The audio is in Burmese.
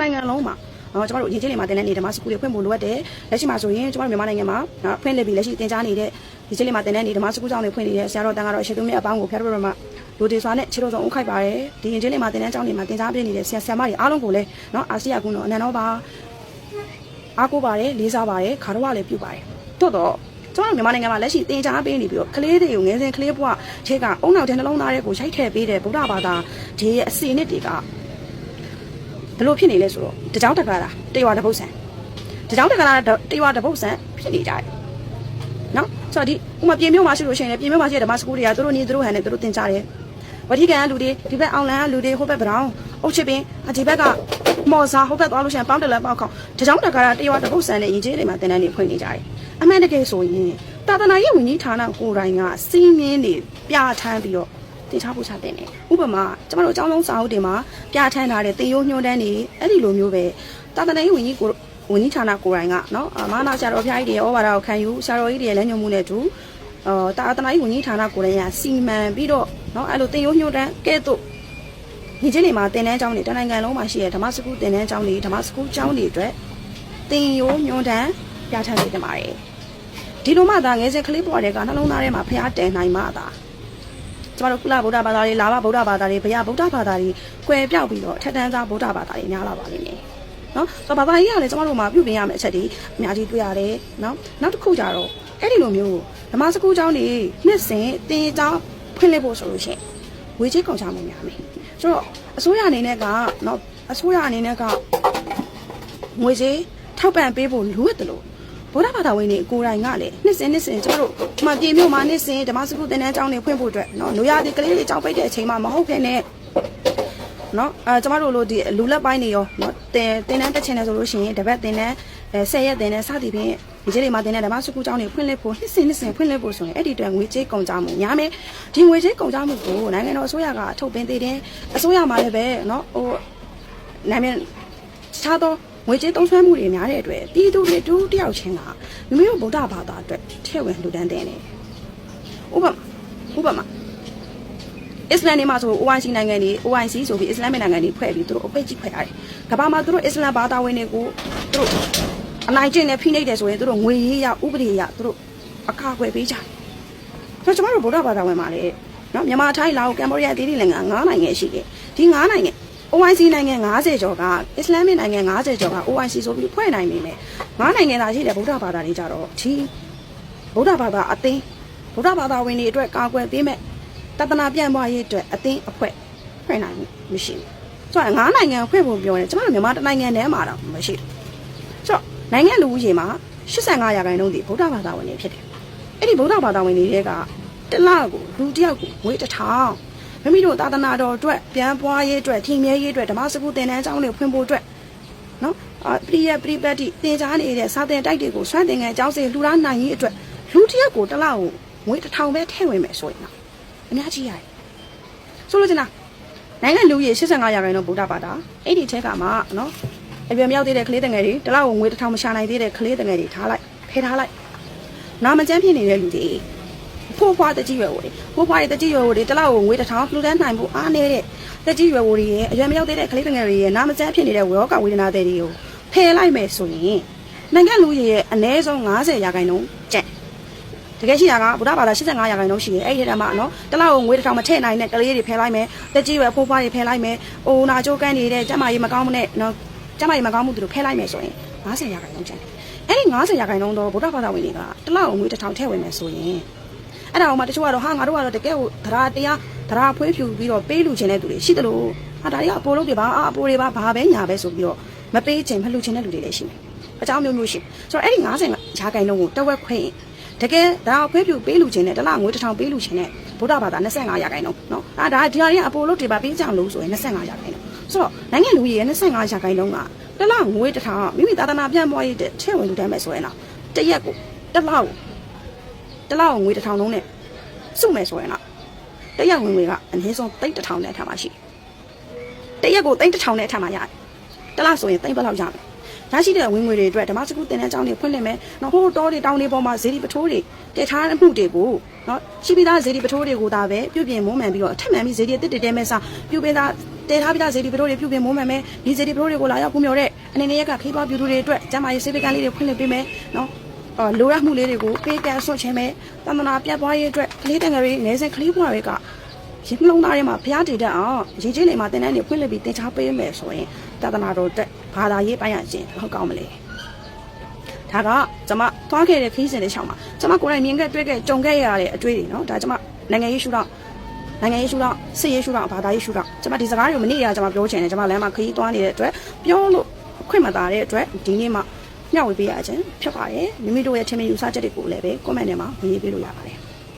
နိုင်ငံလုံးမှာကျွန်တော်တို့အရင်ချင်းတွေမှာတင်တဲ့နေဓမ္မစကူတွေဖွင့်ဖို့လိုအပ်တယ်လက်ရှိမှာဆိုရင်ကျွန်တော်တို့မြန်မာနိုင်ငံမှာဖွင့်လှစ်ပြီးလက်ရှိတင်ကြားနေတဲ့ဒီချင်းတွေမှာတင်တဲ့နေဓမ္မစကူကြောင့်တွေဖွင့်နေတဲ့ဆရာတော်တန်ကတော့အရှိတုံးမြတ်အပေါင်းကိုဖျားတော်တော်မှာလူတွေစွာနဲ့ခြေတော်ဆုံးအုပ်ခိုက်ပါတယ်ဒီရင်ချင်းတွေမှာတင်တဲ့ကြောင်းတွေမှာတင်ကြားပေးနေတဲ့ဆရာဆရာမတွေအားလုံးကိုလည်းเนาะအာရှကုန်းတော်အနန္တောပါအားကိုးပါတယ်လေးစားပါတယ်ခါတော့လည်းပြုပါတယ်ထို့တော့ကျွန်တော်မြန်မာနိုင်ငံမှာလက်ရှိတင်ကြားပေးနေပြီးတော့ကလေးတွေကိုငယ်စဉ်ကလေးဘဝခြေကအုံနောက်တဲ့နှလုံးသားတွေကိုရိုက်ထည့်ပေးတဲ့ဗုဒ္ဓဘာသာဒီရဲ့အစီအနှစ်တွေက ဘလို့ဖြစ်နေလဲဆိုတော့တကြောင်တကားတာတရွာတစ်ပုတ်ဆန်တကြောင်တကားတာတရွာတစ်ပုတ်ဆန်ဖြစ်နေကြတယ်နော်ဆိုတော့ဒီဥမာပြင်မြို့မှာရှိလို့ရှိရင်လည်းပြင်မြို့မှာရှိတဲ့ဓမ္မစကူတွေကသူတို့ညီသူတို့ဟန်နဲ့သူတို့သင်ကြားတယ်ဝတိကန်ကလူတွေဒီဘက်အောင်လန်ကလူတွေဟိုဘက်ဗရောင်းအုတ်ချစ်ပင်ဒီဘက်ကမော်စာဟိုဘက်သွားလို့ရှိရင်ပေါင်းတယ်လည်းပေါက်ခေါက်တကြောင်တကားတာတရွာတစ်ပုတ်ဆန်နဲ့ရင်ကျေးတွေမှာတင်တန်းနေဖွင့်နေကြတယ်အမှန်တကယ်ဆိုရင်တာသနာရေးဝန်ကြီးဌာနကိုယ်တိုင်ကစီးမြင်းနေပြဋ္ဌာန်းပြီးတော့ တင်ချဖို့ချတင်တယ်ဥပမာကျမတို့အကြောင်းလုံးစာအုပ်တွေမှာပြဋ္ဌာန်းထားတဲ့တင်ရိုးညွှန်းတန်းတွေအဲ့ဒီလိုမျိုးပဲတာတနာရေးဝန်ကြီးကိုဝန်ကြီးဌာနကိုယ်တိုင်ကနော်အာမနာဆရာတော်ဖျားကြီးတွေရဲ့ဩဘာသာကိုခံယူဆရာတော်ကြီးတွေရဲ့လက်ညှိုးမှုနဲ့တူအော်တာတနာရေးဝန်ကြီးဌာနကိုယ်တိုင်ကစီမံပြီးတော့နော်အဲ့လိုတင်ရိုးညွှန်းတန်းကဲ့သို့ဒီချင်းတွေမှာတင်တန်းကျောင်းတွေတနိုင်ငံလုံးမှာရှိတဲ့ဓမ္မစကူတင်တန်းကျောင်းတွေဓမ္မစကူကျောင်းတွေအတွက်တင်ရိုးညွှန်းတန်းပြဋ္ဌာန်းပေးတင်ပါတယ်ဒီလိုမှသာငယ်စဉ်ကလေးဘဝတွေကနှလုံးသားထဲမှာဖျားတင်နိုင်မှသာ ကျမတို့ကုလဗုဒ္ဓဘာသာတွေလာဘဗုဒ္ဓဘာသာတွေဘုရားဗုဒ္ဓဘာသာတွေကွယ်ပြောက်ပြီးတော့ထက်တန်းစားဗုဒ္ဓဘာသာတွေများလာပါလိမ့်မယ်နော်ဆိုတော့ဘာသာကြီးကလည်းကျမတို့မှာပြုပြင်ရမယ့်အချက်တွေအများကြီးတွေ့ရတယ်နော်နောက်တစ်ခုကြတော့အဲ့ဒီလိုမျိုးဓမ္မစကူကျောင်းတွေနှစ်စဉ်တင်ကျောင်းဖွင့်လှစ်ဖို့ဆိုလို့ရှိရင်ဝေချေကောင်ချမှုများမယ်ဆိုတော့အစိုးရအနေနဲ့ကနော်အစိုးရအနေနဲ့ကငွေကြေးထောက်ပံ့ပေးဖို့လိုအပ်တယ်လို့ ဗုဒ္ဓဘာသာဝင်တွေကိုယ်တိုင်ကလည်းနှစ်စဉ်နှစ်စဉ်ကျမတို့ဒီမှာပြည်မြို့မှာနှစ်စဉ်ဓမ္မစကုသင်တန်းကျောင်းတွေဖွင့်ဖို့အတွက်နော်လူရသည်ကလေးတွေကျောင်းပိတ်တဲ့အချိန်မှာမဟုတ်ခင်နဲ့နော်အဲကျမတို့လိုဒီလူလက်ပိုင်းတွေရောနော်တင်တင်တန်းတက်ချင်တယ်ဆိုလို့ရှိရင်တပတ်တင်တန်းအဲ10ရက်တင်တန်းစသည်ဖြင့်ဒီကျေးတွေမှာတင်တဲ့ဓမ္မစကုကျောင်းတွေဖွင့်လှစ်ဖို့နှစ်စဉ်နှစ်စဉ်ဖွင့်လှစ်ဖို့ဆိုရင်အဲ့ဒီအတွက်ငွေကြေးကုန်ကြမှုများမယ်ဒီငွေကြေးကုန်ကြမှုကိုနိုင်ငံတော်အစိုးရကထုတ်ပင်းသေးတယ်အစိုးရမှာလည်းပဲနော်ဟိုနာမည်ခြားသော ငွေကြေးသုံးစွဲမှုတွေများတဲ့အတွက်ပြည်သူတွေတူတယောက်ချင်းကမိမိတို့ဗုဒ္ဓဘာသာအတွက်ထည့်ဝင်လှူဒန်းတဲ့နေဥပမာဥပမာအစ္စလမ်နေမှာဆို OIC နိုင်ငံတွေ OIC ဆိုပြီးအစ္စလမ်နိုင်ငံတွေဖွဲ့ပြီးသူတို့အပိတ်ကြီးဖွဲ့ရတယ်။ကမ္ဘာမှာသူတို့အစ္စလမ်ဘာသာဝင်တွေကိုသူတို့အနိုင်ကျင့်နဲ့ဖိနှိပ်တယ်ဆိုရင်သူတို့ငွေရေးရဥပဒေရသူတို့အကာအကွယ်ပေးကြတယ်။ဆိုတော့ကျွန်တော်တို့ဗုဒ္ဓဘာသာဝင်မှာလေနော်မြန်မာထိုင်းလာအိုကမ်ဘောဒီးယားဒေသနိုင်ငံ၅နိုင်ငံရှိတယ်။ဒီ၅နိုင်ငံ OIC နိုင်ငံ90ကျော်ကအစ္စလာမစ်နိုင်ငံ90ကျော်က OIC ဆိုပြီးဖွဲ့နိုင်နေတယ်။ငါးနိုင်ငံသာရှိတဲ့ဗုဒ္ဓဘာသာတွေကြတော့ဒီဗုဒ္ဓဘာသာအသင်းဗုဒ္ဓဘာသာဝင်တွေအတွက်ကာကွယ်ပေးမဲ့တသနာပြန့်ပွားရေးအတွက်အသင်းအဖွဲ့ဖွဲ့နိုင်မှုမရှိဘူး။ဆိုတော့ငါးနိုင်ငံဖွဲ့ဖို့ပြောတယ်ကျွန်တော်တို့မြန်မာတစ်နိုင်ငံတည်းမှာတော့မရှိဘူး။ဆိုတော့နိုင်ငံလူဦးရေမှာ85ရာခိုင်နှုန်းဒီဗုဒ္ဓဘာသာဝင်တွေဖြစ်တယ်။အဲ့ဒီဗုဒ္ဓဘာသာဝင်တွေကတစ်လကိုလူတစ်ယောက်ကိုငွေတစ်ထောင် မိမိတို့သာသနာတော်အတွက်ပြန်ပွားရေးအတွက်ထင်မြဲရေးအတွက်ဓမ္မစကုသင်တန်းကျောင်းတွေဖွင့်ဖို့အတွက်နော်အာပရိယပရိပတ်တိသင်ကြားနေတဲ့စာသင်တိုက်တွေကိုစွမ်းသင်ငယ်ကျောင်းစီလှူဒါန်းနိုင်ရေးအတွက်လူတစ်ယောက်ကိုတစ်လကိုငွေတစ်ထောင်ပဲထည့်ဝင်မယ်ဆိုရင်တော့အများကြီးရတယ်ဆိုလို့ချင်တာနိုင်ငံလူကြီး85ရာခိုင်နှုန်းဗုဒ္ဓဘာသာအဲ့ဒီထဲကမှနော်အပြည့်မြောက်သေးတဲ့ကလေးတငယ်တွေတစ်လကိုငွေတစ်ထောင်မရှာနိုင်သေးတဲ့ကလေးတငယ်တွေထားလိုက်ဖယ်ထားလိုက်နာမကျန်းဖြစ်နေတဲ့လူတွေ ဖိုးဖွားတကြီးရွယ်ဝတွေဖိုးဖွားရဲ့တကြီးရွယ်ဝတွေတစ်လောက်ကိုငွေတစ်ထောင်လှူဒန်းနိုင်ဖို့အားနေတဲ့တကြီးရွယ်ဝတွေရဲ့အရွယ်မရောက်သေးတဲ့ကလေးငယ်တွေရဲ့နာမကျန်းဖြစ်နေတဲ့ဝေယောကဝေဒနာတွေကိုဖယ်လိုက်မယ်ဆိုရင်နိုင်ငံလူကြီးရဲ့အနည်းဆုံး90ရာခိုင်နှုန်းကျန်တကယ်ရှိတာကဗုဒ္ဓဘာသာ85ရာခိုင်နှုန်းရှိတယ်အဲ့ဒီထဲမှာနော်တစ်လောက်ကိုငွေတစ်ထောင်မထည့်နိုင်တဲ့ကလေးတွေဖယ်လိုက်မယ်တကြီးရွယ်ဖိုးဖွားတွေဖယ်လိုက်မယ်အိုနာချိုးကန်းနေတဲ့ကျမကြီးမကောင်းမှုနဲ့နော်ကျမကြီးမကောင်းမှုတို့ဖယ်လိုက်မယ်ဆိုရင်90ရာခိုင်နှုန်းကျန်တယ်အဲ့ဒီ90ရာခိုင်နှုန်းတော့ဗုဒ္ဓဘာသာဝင်တွေကတစ်လောက်ကိုငွေတစ်ထောင်ထည့်ဝင်မယ်ဆိုရင် အဲ့ဒါအောင်မှတချို့ကတော့ဟာငါတို့ကတော့တကယ်ကိုသရာတရားသရာဖွေးဖြူပြီးတော့ပေးလူချင်တဲ့သူတွေရှိတယ်လို့ဟာဒါတွေကအပိုလုံးတွေပါအာအပိုတွေပါဘာပဲညာပဲဆိုပြီးတော့မပေးချင်မလှူချင်တဲ့လူတွေလည်းရှိတယ်အကြောင်းမျိုးမျိုးရှိဆိုတော့အဲ့ဒီ90ရာခိုင်နှုန်းကိုတဝက်ခွင့်တကယ်ဒါဖွေးဖြူပေးလူချင်တဲ့တစ်လငွေတစ်ထောင်ပေးလူချင်တဲ့ဗုဒ္ဓဘာသာ25ရာခိုင်နှုန်းနော်အာဒါဒီဟာတွေကအပိုလုံးတွေပါပေးကြအောင်လို့ဆိုရင်25ရာခိုင်နှုန်းဆိုတော့နိုင်ငံလူကြီးရဲ့25ရာခိုင်နှုန်းကတစ်လငွေတစ်ထောင်မိမိသာသနာပြန့်ပွားရေးတဲ့ထဲဝင်လူတန်းမဲ့ဆိုရင်တော့တရက်ကိုတစ်လောက် တစ်လောက်ငွေတစ်ထောင်လုံးနဲ့စုမယ်ဆိုရင်တော့တရက်ဝင်ငွေကအနည်းဆုံးသိန်းတစ်ထောင်နဲ့ထပ်မှရှိတယ်တရက်ကိုသိန်းတစ်ထောင်နဲ့ထပ်မှရတယ်တစ်လဆိုရင်သိန်းဘယ်လောက်ရမလဲရရှိတဲ့ဝင်ငွေတွေအတွက်ဓမ္မစကုတင်တဲ့အကြောင်းတွေဖွင့်လှစ်မယ်နော်ဟိုတောတွေတောင်တွေပေါ်မှာဇေဒီပထိုးတွေတည်ထားမှုတွေကိုနော်ရှိပြီးသားဇေဒီပထိုးတွေကိုဒါပဲပြုပြင်မွမ်းမံပြီးတော့ထပ်မံပြီးဇေဒီအစ်စ်တွေတဲမဲ့စားပြုပေးသားတည်ထားပြီးသားဇေဒီပရိုတွေပြုပြင်မိုးမှန်မယ်ဒီဇေဒီပရိုတွေကိုလာရောက်ပူမြော်တဲ့အနေနဲ့ရကခေးပွားပြူသူတွေအတွက်ကျမကြီးစေတကန်လေးတွေဖွင့်လှစ်ပေးမယ်နော် အော်လိုရမှုလေးတွေကိုပေးကန်ဆွတ်ချင်းမယ်တမနာပြတ်ပွားရေးအတွက်ကလေးတန်ငယ်တွေနေစဉ်ကလေးဘွားတွေကရင်လုံးသားထဲမှာဖျားတည်တတ်အောင်ရေးချင်းတွေမှာတင်တဲ့နေဖွင့်လှစ်ပြီးတင်ချပေးမယ်ဆိုရင်တသနာတော်အတွက်ဘာသာရေးပိုင်းရခြင်းဟုတ်ကောင်းမလဲ ဒါကကျွန်မသွားခဲ့တဲ့ခီးစဉ်လေးရှောင်းမှာကျွန်မကိုယ်တိုင်မြင်ခဲ့တွေ့ခဲ့ကြုံခဲ့ရတဲ့အတွေ့အကြုံเนาะဒါကျွန်မနိုင်ငံရေးရှုထောင့်နိုင်ငံရေးရှုထောင့်စစ်ရေးရှုထောင့်ဘာသာရေးရှုထောင့်ကျွန်မဒီစကားတွေကိုမနေ့ကကျွန်မပြောချင်တယ်ကျွန်မလမ်းမှာခရီးသွားနေတဲ့အတွက်ပြောလို့ခွင့်မသာတဲ့အတွက်ဒီနေ့မှ မျှဝေပေးရခြင်းဖြစ်ပါတယ်မိမိတို့ရဲ့ထင်မြင်ယူဆချက်တွေကိုလည်းပဲ comment ထဲမှာရေးပေးလို့ရပါတယ်